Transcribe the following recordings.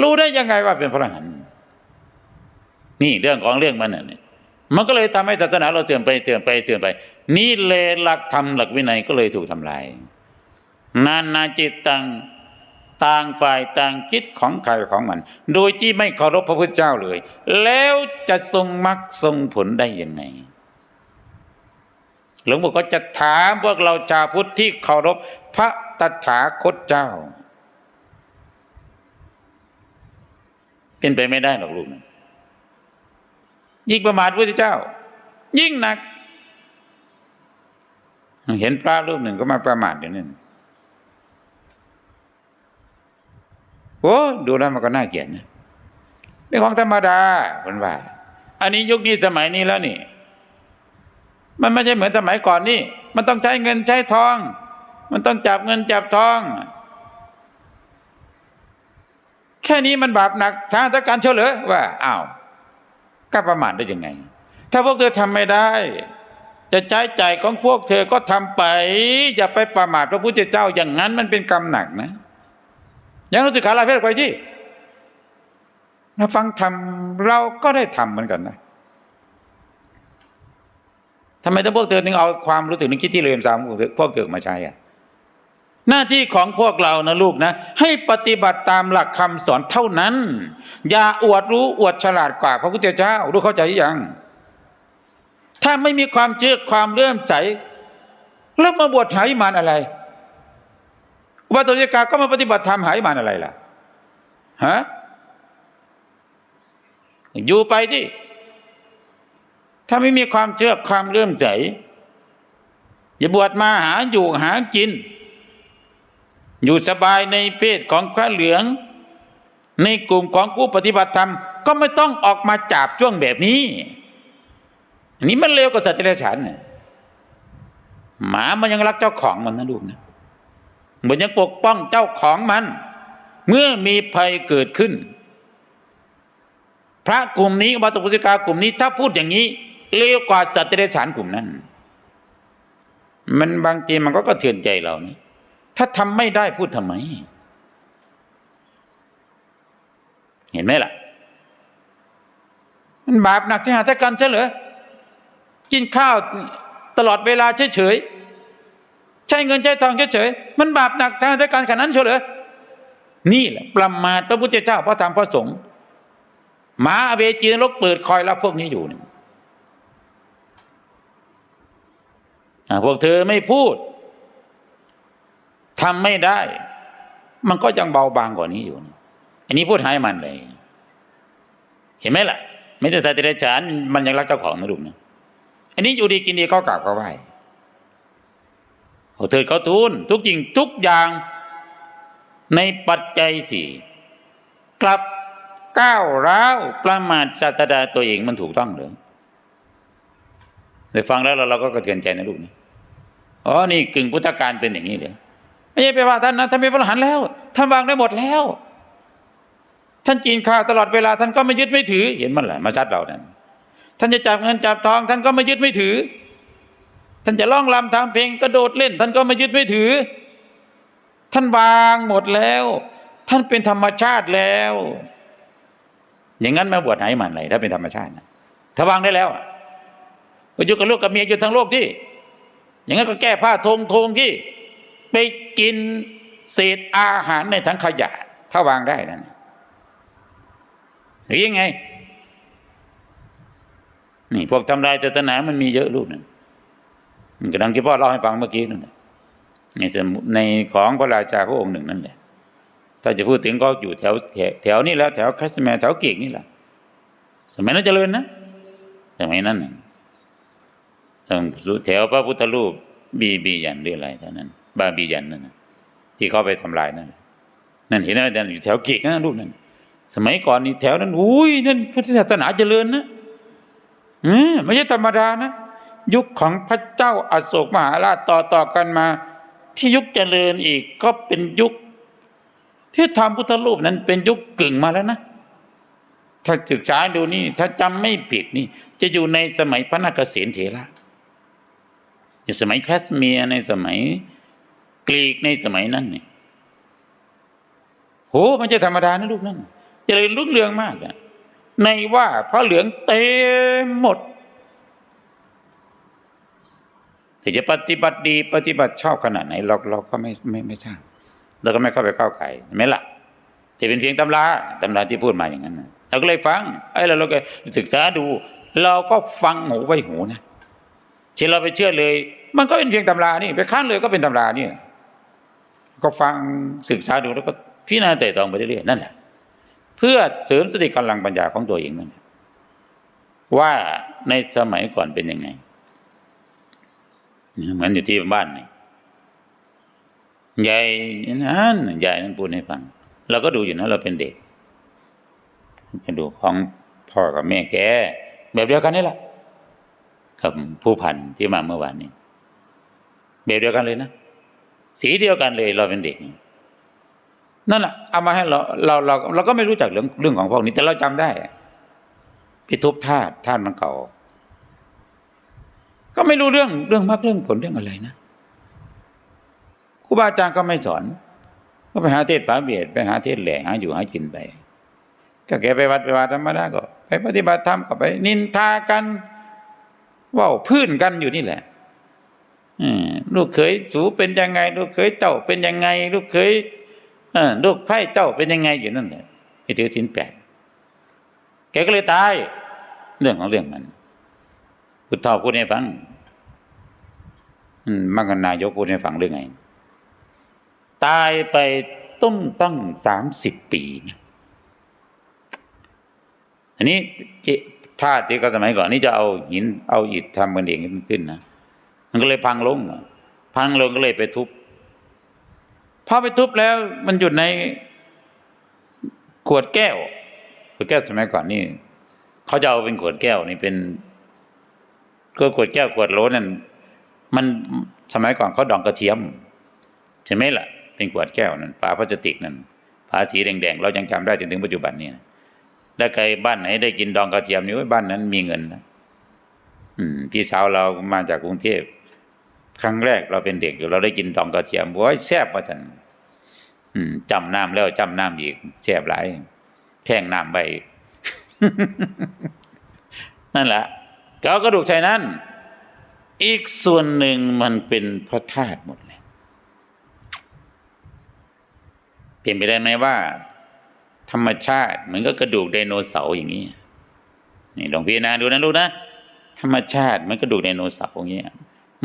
รู้ได้ยังไงว่าเป็นพระอรหันต์นี่เรื่องของเรื่องมันน่ะเนี่ยมันก็เลยทำให้ศาสนาเราเสื่อมไปเสื่อมไปเสื่อมไป นี่เลยหลักธรรมหลักวินัยก็เลยถูกทำลายนานาจิตตังต่างฝ่ายต่างคิดของใครของมัน โดยที่ไม่เคารพพระพุทธเจ้าเลย แล้วจะทรงมรรคทรงผลได้ยังไงหลวงปู่ก็จะถามพวกเราชาวพุทธที่เคารพพระตถาคตเจ้า เป็นไปไม่ได้หรอกลูกนะยิ่งประมาทพระเจ้า ยิ่งหนัก เห็นพระรูปหนึ่งก็มาประมาทอย่างนั้นโอ้ดูแล้วมันก็น่าเกลียดนะเป็นของธรรมดาคนว่า อันนี้ยุคนี้สมัยนี้แล้วนี่ มันไม่ใช่เหมือนสมัยก่อนนี่ มันต้องใช้เงินใช้ทอง มันต้องจับเงินจับทอง ค่นี้มันบาปหนักสาธการเฉลยว่าอ้าวกล้าประมาทได้ยังไง ถ้าพวกเธอทำไม่ได้ จะใช้ใจของพวกเธอก็ทำไป อย่าไปประมาทพระพุทธเจ้าอย่างนั้นมันเป็นกรรมหนักนะยังรู้สึกขาลาเพศไปที่เราฟังทำเราก็ได้ทำเหมือนกันนะทำไมต้องพวกเธอถึงเอาความรู้สึกนึกคิดที่เลวทรามขอพวกเธอมาใช้อะ หน้าที่ของพวกเรานะลูกนะ ให้ปฏิบัติตามหลักคำสอนเท่านั้น อย่าอวดรู้อวดฉลาดกว่าพระพุทธเจ้ารู้เข้าใจหรือยัง ถ้าไม่มีความเชื่อความเลื่อมใสแล้วมาบวชหาวิมานอะไรอุบาสกกาก็มาปฏิบัติธรรมหาวิมานอะไรล่ะฮะอยู่ไปที่ถ้าไม่มีความเชื่อความเลื่อมใสอย่าบวชมาหาอยู่หากิน อยู่สบายในเพศของพระเหลือง ในกลุ่มของผู้ปฏิบัติธรรม ก็ไม่ต้องออกมาจับจ้วงแบบนี้ อันนี้มันเร็วกว่าสัตว์เดรัจฉานน่ะหมามันยังรักเจ้าของมันนะลูกนะมันยังปกป้องเจ้าของมัน เมื่อมีภัยเกิดขึ้น พระกลุ่มนี้วัตถุพุทธิกากลุ่มนี้ถ้าพูดอย่างนี้เร็วกว่าสัตว์เดรัจฉานกลุ่มนั้น มันบางทีมันก็กระเทือนใจเรานะ ถ้าทำไม่ได้พูดทำไม เห็นไหมล่ะ มันบาปหนักที่หาทกันใช่เหรอกินข้าวตลอดเวลาเฉยๆใช้เงินใช้ทองเฉยๆมันบาปหนักทางราชการขนาดนั้นเฉลยนี่แหละประมาทพระพุทธเจ้าพระธรรมพระสงฆ์หมาอเวจีนรกเปิดคอยรับพวกนี้อยู่นี่อ่าพวกเธอไม่พูด ทำไม่ได้ มันก็ยังเบาบางกว่านี้อยู่ อันนี้พูดให้มันเลย เห็นไหมล่ะ ไม่แต่สัตว์รัจฉานมันยังรักเจ้าของนะลูกนะอันนี้อยู่ดีกินดีเขากราบเขาไหวโอ้เถิดเขาทูลทุกจริงทุกอย่างในปัจจัยสี่กลับก้าวร้าวประมาทศาสดาตัวเองมันถูกต้องหรือได้ฟังแล้วเราเราก็กระเทือนใจนะลูกนะอ๋อนี่กึ่งพุทธการเป็นอย่างนี้เลย ไม่ใช่ไปว่าท่านนะท่านเป็นพระอรหันต์แล้ว ท่านวางได้หมดแล้ว ท่านกินข้าวตลอดเวลาท่านก็ไม่ยึดไม่ถือ เห็นมันแหละมาซัดเรานั่นท่านจะจับเงินจับทอง ท่านก็ไม่ยึดไม่ถือ ท่านจะร้องรำทำเพลงกระโดดเล่น ท่านก็ไม่ยึดไม่ถือ ท่านวางหมดแล้ว ท่านเป็นธรรมชาติแล้ว อย่างนั้นมาบวชไหนมันอะไรถ้าเป็นธรรมชาตินะถ้าวางได้แล้วอะก็อยู่กับลูกกับเมียอยู่ทั้งโลกที่ อย่างนั้นก็แก้ผ้าทงทงที่ ไปกินเศษอาหารในถังขยะ ถ้าวางได้นั่นหรือยังไง นี่พวกทำลายศาสนามันมีเยอะลูกนั่นกระดังที่พ่อเล่าให้ฟังเมื่อกี้นั่นแหละในในของพระราชาพระองค์หนึ่งนั่นแหละถ้าจะพูดถึงก็อยู่แถวแถวนี้แล้วแถวคัสแมแถวเก่งนี่แหละสมัยนั้นเจริญนะสมัยนั้นทางแถวพระพุทธรูปบีบียันหรืออะไรเท่านั้น บาบียันนั่นที่เขาไปทำลายนั่นนั่นเห็นไหมนั่นอยู่แถวเก่งนะลูกนั่นสมัยก่อนนี่แถวนั้นอุ้ยนั่นพุทธศาสนาเจริญนะอืมไม่ใช่ธรรมดานะยุคของพระเจ้าอโศกมหาราชต่อต่อกันมา ที่ยุคเจริญอีกก็เป็นยุค ที่ทำพุทธรูปนั้นเป็นยุคกึ่งมาแล้วนะถ้าศึกษาดูนี่ ถ้าจำไม่ผิดนี่ จะอยู่ในสมัยพระนาคเษนเถระในสมัยคลาสเมียในสมัย กรีกในสมัยนั้นนี่โหมันจะธรรมดานะลูกนั่นเจริญรุ่งเรืองมากนะในว่าพระเหลืองเต็มหมดแต่จะปฏิบัติดีปฏิบัติชอบขนาดไหน เราเราก็ไม่ไม่ไม่ทราบเราก็ไม่เข้าไปก้าวไก่ไม่ละจะเป็นเพียงตำราตำราที่พูดมาอย่างนั้นนะเราก็เลยฟังไอ้เราเราก็ศึกษาดู เราก็ฟังหูไว้หูนะที่เราไปเชื่อเลย มันก็เป็นเพียงตำรานี่ไปค้านเลยก็เป็นตำรานี่ ก็ฟังศึกษาดูแล้วก็พิจารณาแต่ตองไปเรื่อยๆนั่นแหละ เพื่อเสริมสติกำลังปัญญาของตัวเองนั่นแหละว่าในสมัยก่อนเป็นยังไง เหมือนอยู่ที่บ้านนี่ยายนั่นยายนั่นพูดให้ฟังเราก็ดูอยู่นะเราเป็นเด็กจะดูของพ่อกับแม่แกแบบเดียวกันนี่แหละกับผู้พันที่มาเมื่อวานนี้แบบเดียวกันเลยนะ สีเดียวกันเลยเราเป็นเด็กนั่นแหละเอามาให้เราเราเราเราก็ไม่รู้จักเรื่องเรื่องของพวกนี้ แต่เราจำได้พิทุบธาตุธาตุมันเก่า ก็ไม่รู้เรื่องเรื่องมรรคเรื่องผลเรื่องอะไรนะครูบาอาจารย์ก็ไม่สอน ก็ไปหาเทศน์ผาเบียดไปหาเทศแหล่หาอยู่หากินไปก็แกไปวัดไปวัดธรรมดาก็ ไปปฏิบัติธรรมก็ไป นินทากันว่าพื้นกันอยู่นี่แหละ ลูกเขยสูเป็นยังไง ลูกเขยเจ้าเป็นยังไง ลูกเขยลูกไพ่เจ้าเป็นยังไงอยู่นั่นแหละไปถือสินแปดแกก็เลยตาย เรื่องของเรื่องมันพุทธาพูดให้ฟังมังกรนายกพูดให้ฟังเรื่องไง ตายไปต้มตั้งสามสิบปีนะอันนี้ธาตุที่ก็สมัยก่อนนี่จะเอาหินเอาอิฐทำกันเองขึ้นนะมันก็เลยพังลง พังลงก็เลยไปทุบพอไปทุบแล้วมันอยู่ในขวดแก้ว ขวดแก้วสมัยก่อนนี่เขาจะเอาเป็นขวดแก้วนี่เป็นก็ขวดแก้วขวดโหลนั่นมันสมัยก่อนเขาดองกระเทียมใช่ไหมล่ะ เป็นขวดแก้วนั่นฝาพลาสติกนั่นฝาสีแดงๆเรายังจำได้จนถึงปัจจุบันนี้นะถ้าใครบ้านไหนได้กินดองกระเทียมนี่บ้านนั้นมีเงินนะอืมพี่สาวเรามาจากกรุงเทพ ครั้งแรกเราเป็นเด็กอยู่เราได้กินดองกระเทียมโอ้ยแซ่บว่าท่านจำน้ำแล้วจำน้ำอีกแซ่บหลายแท่งน้ำไปนั่นแหละก็กระดูกชายนั้น อีกส่วนหนึ่งมันเป็นพระธาตุหมดเลยเปลี่ยนไปได้ไหมว่า ธรรมชาติเหมือนกับกระดูกไดโนเสาร์อย่างนี้นี่ลองพิจารณาดูนะลูกนะธรรมชาติมันกระดูกไดโนเสาร์อย่างนี้ย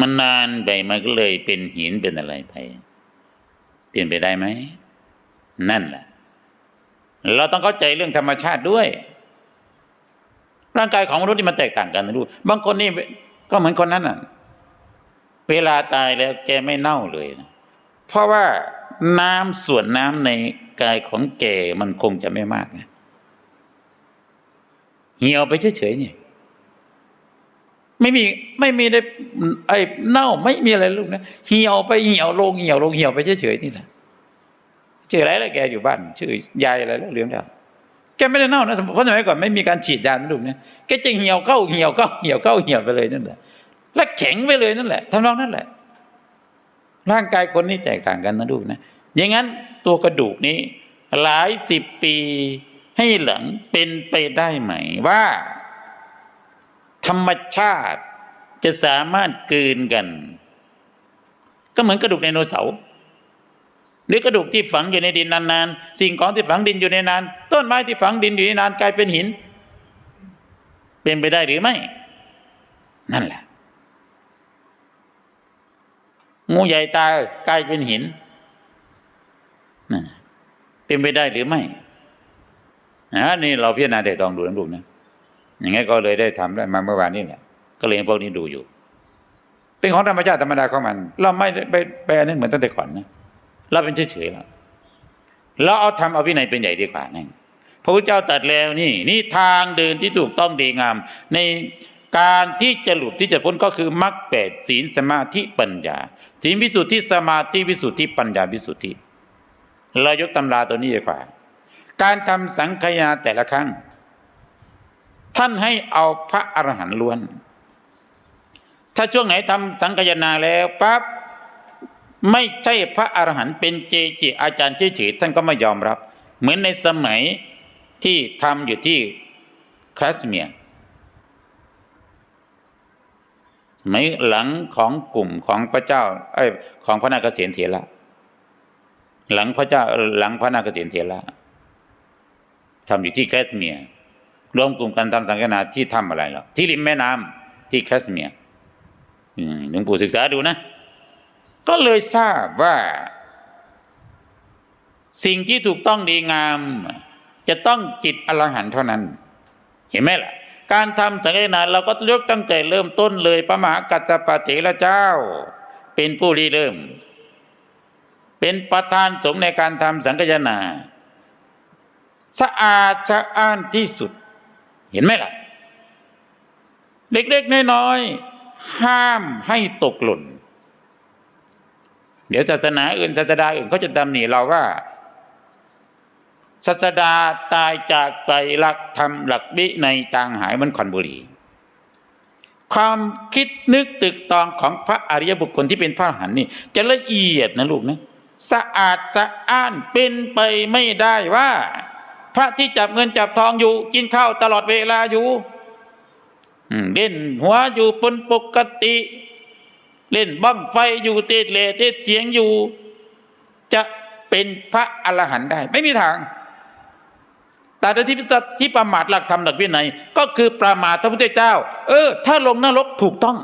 มันนานไปมันก็เลยเป็นหินเป็นอะไรไปเปลี่ยนไปได้ไหม นั่นแหละเราต้องเข้าใจเรื่องธรรมชาติด้วย ร่างกายของมนุษย์นี่มันแตกต่างกันนะลูบางคนนี่ก็เหมือนคนนั้นน่ะ เวลาตายแล้วแกไม่เน่าเลยนะเพราะว่าน้ำส่วนน้ำในกายของแกมันคงจะไม่มากไงเหี่ยวไปเฉยๆเนี่ย ไม่มีไม่มีได้ไอ้เน่าไม่มีอะไรลูกนะเหี่ยวไปเหี่ยวลงเหี่ยวลงเหี่ยวไปเฉยๆนี่แหละชื่ออะไรแล้วแกอยู่บ้าน ชื่อยายอะไรแล้วลืมแล้วแกไม่ได้เน่านะเพราะสมัยก่อนไม่มีการฉีดยานะลูกเนะแกจะเหี่ยวเข้าเหี่ยวเข้าเหี่ยวเข้าเหี่ยวไปเลยนั่นแหละและแข็งไปเลยนั่นแหละทำนองนั่นแหละ ร่างกายคนนี้แตกต่างกันนะลูกนะอย่างนั้นตัวกระดูกนี้ หลายสิบปีให้หลังเป็นไปได้ไหมว่า ธรรมชาติจะสามารถกืนกัน ก็เหมือนกระดูกไดโนเสาร์หรือกระดูกที่ฝังอยู่ในดินนานๆ สิ่งของที่ฝังดินอยู่ในนาน ต้นไม้ที่ฝังดินอยู่ในนานกลายเป็นหิน เป็นไปได้หรือไม่ นั่นแหละ งูใหญ่ตายกลายเป็นหินนั่นเป็นไปได้หรือไม่อันนี้เราพิจารณาแต่ตองดูนะลูกนะ อย่างงี้ก็เลยได้ทำได้มาเมื่อวานนี้แหละก็เลยพวกนี้ดูอยู่ เป็นของธรรมชาติธรรมดาของมัน เราไม่ได้ไปแปลนึกเหมือนตั้งแต่ก่อนนะเราเป็นเฉยๆแล้วเราเอาทำเอาวินัยเป็นใหญ่ดีกว่านั่นพระพุทธเจ้าตรัดแล้วนี่ นี่ทางเดินที่ถูกต้องดีงาม ในการที่จะหลุดที่จะพ้นก็คือมรรคแปดศีลสมาธิปัญญาศีลวิสุทธิสมาธิวิสุทธิปัญญาวิสุทธิเรายกตำราตัวนี้ดีกว่า การทำสังขยาแต่ละครั้ง ท่านให้เอาพระอรหันต์ล้วน ถ้าช่วงไหนทำสังขยาแล้วปั๊บไม่ใช่พระอรหันต์เป็นเจจิอาจารย์เฉยๆท่านก็ไม่ยอมรับ เหมือนในสมัยที่ทำอยู่ที่คลาสเมียร์สมัยหลังของกลุ่มของพระเจ้าเอ้ของพระนาคเษนเถระหลังพระเจ้าหลังพระนาคเษนเถระทำอยู่ที่แคสเมียร์ รวมกลุ่มกันทำสังฆนาที่ทำอะไรหรอที่ริมแม่น้ำที่แคสเมียร์หลวงปู่ศึกษาดูนะ ก็เลยทราบว่า สิ่งที่ถูกต้องดีงาม จะต้องจิตอรหันต์เท่านั้น เห็นไหมล่ะ การทำสังฆนาเราก็ยกตั้งแต่เริ่มต้นเลยพระมหากัสสปเถระเจ้า เป็นผู้ริเริ่ม เป็นประธานสงในการทำสังฆนา สะอาดสะอ้านที่สุด เห็นไหมล่ะ เล็กๆน้อยๆห้ามให้ตกหล่น เดี๋ยวศาสนาอื่นศาสดาอื่นเขาจะตำหนิเราว่าศาสดาตายจากไปหลักธรรมหลักวิในจางหายมันควันบุรี ความคิดนึกตึกตองของพระอริยบุคคลที่เป็นพระอรหันต์นี่จะละเอียดนะลูกนะ สะอาดสะอ้านเป็นไปไม่ได้ว่า พระที่จับเงินจับทองอยู่ กินข้าวตลอดเวลาอยู่อืมเล่นหัวอยู่เป็นปกติ เล่นบ้างไฟอยู่เตดเลเตดเสียงอยู่ จะเป็นพระอรหันต์ได้ ไม่มีทางแต่ที่ที่ประมาทหลักธรรมหลักวินัย ก็คือประมาทพระพุทธเจ้า เออ ถ้าลงนรกถูกต้อง